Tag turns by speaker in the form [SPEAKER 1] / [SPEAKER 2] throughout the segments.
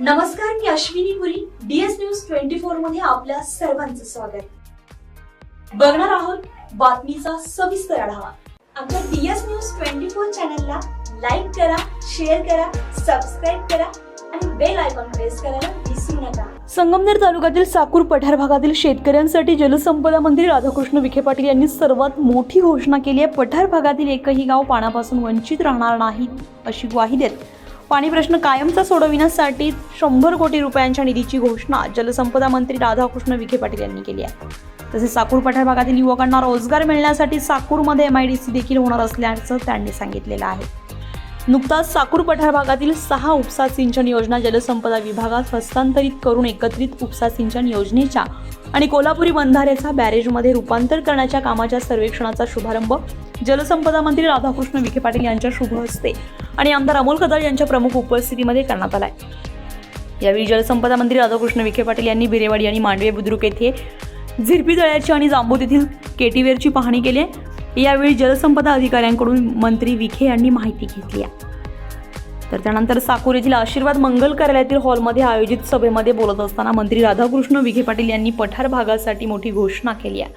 [SPEAKER 1] नमस्कार मी Ashwini Puri DS news twenty फोरमध्ये आपल्या सर्वांचं स्वागत. बघणार आहोत बातमीचा सविस्तर आढावा. आमच्या डीएस न्यूज ट्वेंटी फोर चॅनलला लाईक करा शेअर करा सबस्क्राईब करा आणि बेल आयकॉन प्रेस करायला विसरू नका.
[SPEAKER 2] संगमनेर तालुक्यातील साकूर पठार भागातील शेतकऱ्यांसाठी जलसंपदा मंत्री राधाकृष्ण विखे पाटील यांनी सर्वात मोठी घोषणा केली आहे. पठार भागातील एकही गाव पाण्यापासून वंचित राहणार नाही अशी ग्वाही देत पाणी प्रश्न कायमचा सोडविण्यासाठी शंभर कोटी रुपयांच्या निधीची घोषणा जलसंपदा मंत्री राधाकृष्ण विखे पाटील यांनी केली आहे. तसेच साकूर पठार भागातील युवकांना रोजगार मिळण्यासाठी साकूरमध्ये एम आय डी सी देखील होणार असल्याचं त्यांनी सांगितलेलं आहे. नुकताच साकूर पठार भागातील सहा उपसा सिंचन योजना जलसंपदा विभागात हस्तांतरित करून एकत्रित उपसा सिंचन योजनेच्या आणि कोल्हापुरी बंधाऱ्याचा बॅरेजमध्ये रूपांतर करण्याच्या कामाच्या सर्वेक्षणाचा शुभारंभ जलसंपदा मंत्री राधाकृष्ण विखे पाटील यांच्या शुभ हस्ते आणि आमदार अमोल कदळ यांच्या प्रमुख उपस्थितीमध्ये करण्यात आलाय. यावेळी जलसंपदा मंत्री राधाकृष्ण विखे पाटील यांनी बिरेवाडी आणि मांडवे बुद्रुक येथे झिरपी तळ्याची आणि जांबूत येथील केटीवेरची पाहणी केली आहे. यावेळी जलसंपदा अधिकाऱ्यांकडून मंत्री विखे यांनी माहिती घेतली आहे. तर त्यानंतर साकूर येथील आशीर्वाद मंगल कार्यालयातील हॉलमध्ये आयोजित सभेमध्ये बोलत असताना मंत्री राधाकृष्ण विखे पाटील यांनी पठार भागासाठी मोठी घोषणा केली आहे.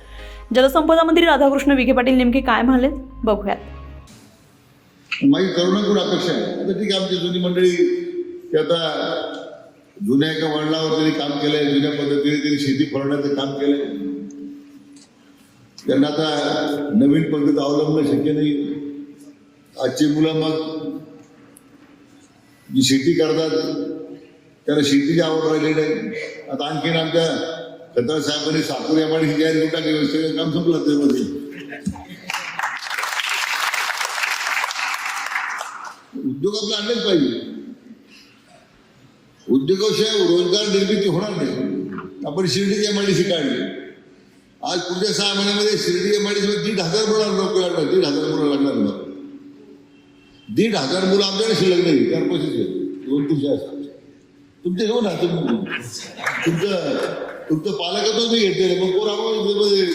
[SPEAKER 2] जलसंपदा मंत्री राधाकृष्ण विखे पाटील नेमके काय म्हणाले बघूयात.
[SPEAKER 3] माझी तरुणाकडून अपेक्षा आहे. ठीक आहे आमची जुनी मंडळी ते आता जुन्या एका वडिलावर त्यांनी काम केलंय जुन्या पद्धतीने त्यांनी शेती फळण्याचं काम केलंय. त्यांना आता नवीन पद्धत अवलंबणं शक्य नाही. आजची मुलं मग जी शेती करतात त्याला शेतीची आवड राहिली नाही. आता आणखीन आमच्या खताळ साहेबांनी सापूर यामाने जाहीर करून टाकली सगळं काम संपलं त्यामध्ये. उद्योग आपला आणलेच पाहिजे. उद्योगाशिवाय रोजगार निर्मिती होणार नाही. आपण शिर्डीच्या मांडीशी काढली. आज पुढच्या सहा महिन्यामध्ये शिर्डी एमआयडीसी दीड हजार मुलं लोक लागणार दीड हजार मुलं लागणार मला दीड हजार मुलं आमच्याकडे शिल्लक नाही चार पैसे दोन तीनशे असतात तुमचे घेऊन राहतो तुमचं तुमचं पालकातून मी घेतलेलं मग कोण आपण रोजगार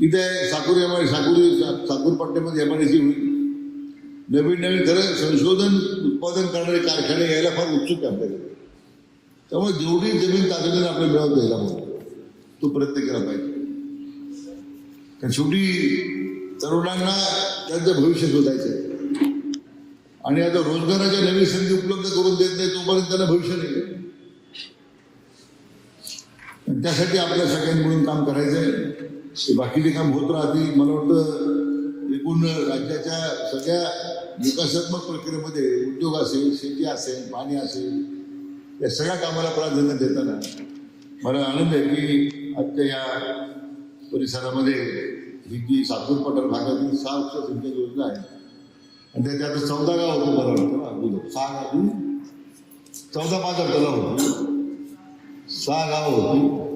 [SPEAKER 3] इथे साकूर एम आय साकूर साकूर पट्ट्यामध्ये एम आय डी सी होईल नवीन नवीन खरं संशोधन उत्पादन करणारे कारखाने यायला फार उत्सुक आहे आपल्याकडे त्यामुळे जेवढी जमीन ताकदीने आपल्याला मिळवून द्यायला पाहिजे तो प्रयत्न केला पाहिजे. कारण शेवटी तरुणांना त्यांचं भविष्य शोधायचं आहे आणि आता रोजगाराच्या नवीन संधी उपलब्ध करून देत नाही तोपर्यंत त्यांना भविष्य नाही. आणि त्यासाठी आपल्या सगळ्यांनी मिळून काम करायचं आहे बाकीचे काम होत राहतील. मला वाटतं एकूण राज्याच्या सगळ्या विकासात्मक प्रक्रियेमध्ये उद्योग असेल शेती असेल पाणी असेल या सगळ्या कामाला प्राधान्य देताना मला आनंद आहे की आजच्या या परिसरामध्ये ही जी सातूर पठार भागातील सहा वर्ष सिंचन योजना आहे. आणि त्याच्यात आता चौदा गाव होतं मला वाटतं अगोदर. सहा गाव चौदा पाच तलाव होती. सहा गाव होती.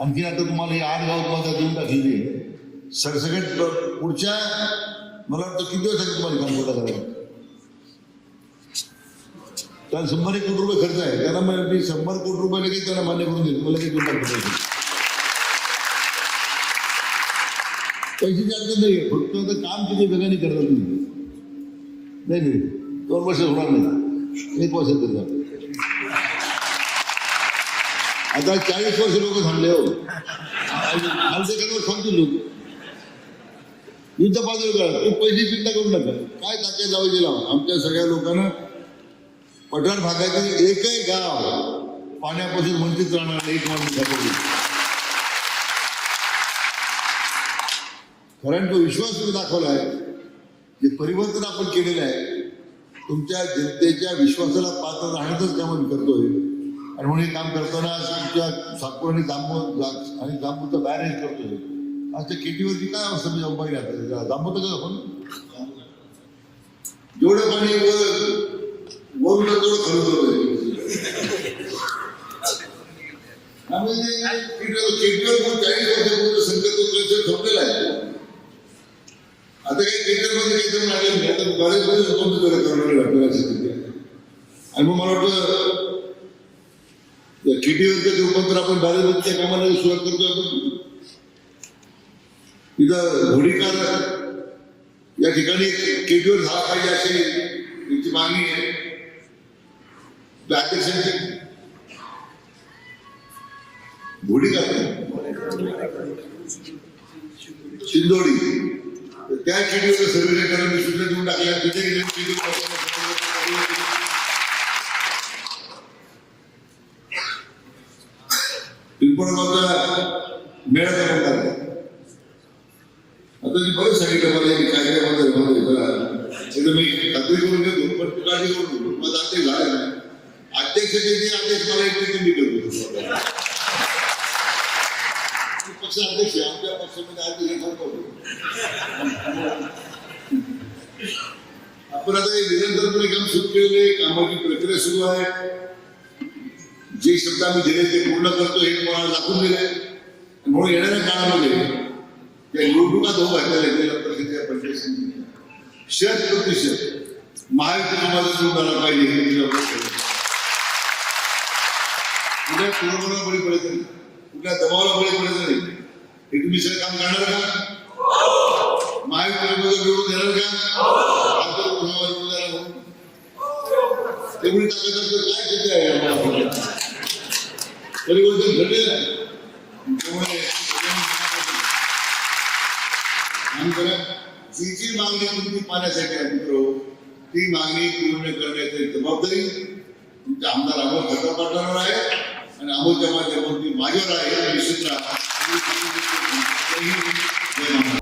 [SPEAKER 3] आणखी आता तुम्हाला हे आठ गाव तुम्हाला देऊन टाकलेली आहे. सरसकट पुढच्या मला वाटतं किती दिवसात तुम्हाला काम पूर्ण शंभर एक कोटी रुपये खर्च त्यांना मला मी शंभर कोटी रुपये लगेच मान्य करून अडचण नाही फक्त आता काम किती वेगाने करता तुम्ही नाही नाही दोन वर्ष होणार नाही. एक वर्ष झालं आता चाळीस वर्ष लोक थांबले हो. लोक. युद्ध पातळी करा. तुम्ही पैसे चिंता करू नका काय आमच्या सगळ्या लोकांना पठार भागातील एकही गाव पाण्यापासून वंचित राहणार नाही एक माणूस कारण तो विश्वास तुम्ही दाखवला आहे जे परिवर्तन आपण केलेलं आहे तुमच्या जनतेच्या विश्वासाला पात्र राहण्याचंच काम आम्ही करतोय. आणि म्हणून हे काम करताना तुमच्या साखर आणि जांबू आणि जांबूचं बॅरेज करतोय. आज त्या केटीवरती काय अवस्था मी जाऊन पाहिजे आता. का आपण. जेवढं पाणी वर- वरून तेवढं खाली उतरतंय. ते केटीवर केटीवर पण चाळीस वर्षापूर्वी संकल्प उचलायचं आहे. आता काही क्रिकेटमध्ये काही जण आले नाही. आता बरेच बरेच लोकांचं जरा करणारे आपल्याला आणि मग मला वाटतं या किटीवरचं रूपांतर आपण बॅरेजच्या कामाला सुरुवात करतो आपण. तिथं घोडीकार या ठिकाणी केटीवर झाला पाहिजे असे मागणी आहे. त्या अध्यक्षांची घोडी करते शिंदोडी तर त्या शेड्यूलचं सर्वे करायला सूचना देऊन टाकल्या तिथे गेले schedule पिंपळगावचा मेळा करून टाकला आता मी बरं सांगितलं मला हे काय काय मला मला हे करा एकदा मी खात्री करून घेतो पण तू काळजी करू नको माझा अध्यक्ष झाला ना अध्यक्ष जे ते अध्यक्ष मला एकटे करतो मी पक्ष अध्यक्ष आमच्या पक्षामध्ये अध्यक्ष ठरवतो आपण आता हे निरंतरपणे काम सुरू केलेलं कामाची प्रक्रिया सुरू आहे जे शब्द आम्ही दिले ते पूर्ण करतो हे तुम्हाला दाखवून दिले म्हणून येणाऱ्या काळामध्ये त्या निवडणुका दोन घातलेल्या जिल्हा पंचायत. शत प्रतिशत महायुतीला मदत निवडून आला पाहिजे हे सांगितलं. कुठल्या कोरोना बळी पडायचं नाही. कुठल्या दबावाला बळी पडत नाही. हे तुम्ही सगळं काम करणार का? महायुतीला मदत निवडून देणार का? आंतर उन्हाळा निवडून हो? तेवढी ताकद असतं काय किती आहे? आम्हाला? परिवर्तन घडलेलं आहे. त्यामुळे जी जी मागणी तुमची पाण्यासाठी आहे मित्र. ती मागणी पूर्ण करण्याची जबाबदारी तुमच्या आमदार अमोल खता पाठवणार आहे. आणि अमोलच्या माध्यमातून माझ्यावर आहे निश्चित राहा जय महाराज.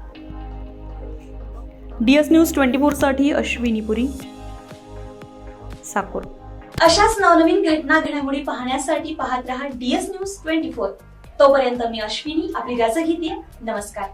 [SPEAKER 2] डी एस न्यूज ट्वेंटी फोरसाठी अश्विनी पुरी साकोर.
[SPEAKER 1] अशाच नवनवीन घटना घडामोडी पाहण्यासाठी पाहत रहा डीएस न्यूज ट्वेंटी फोर. तोपर्यंत मी अश्विनी आपली रजा घेते. नमस्कार.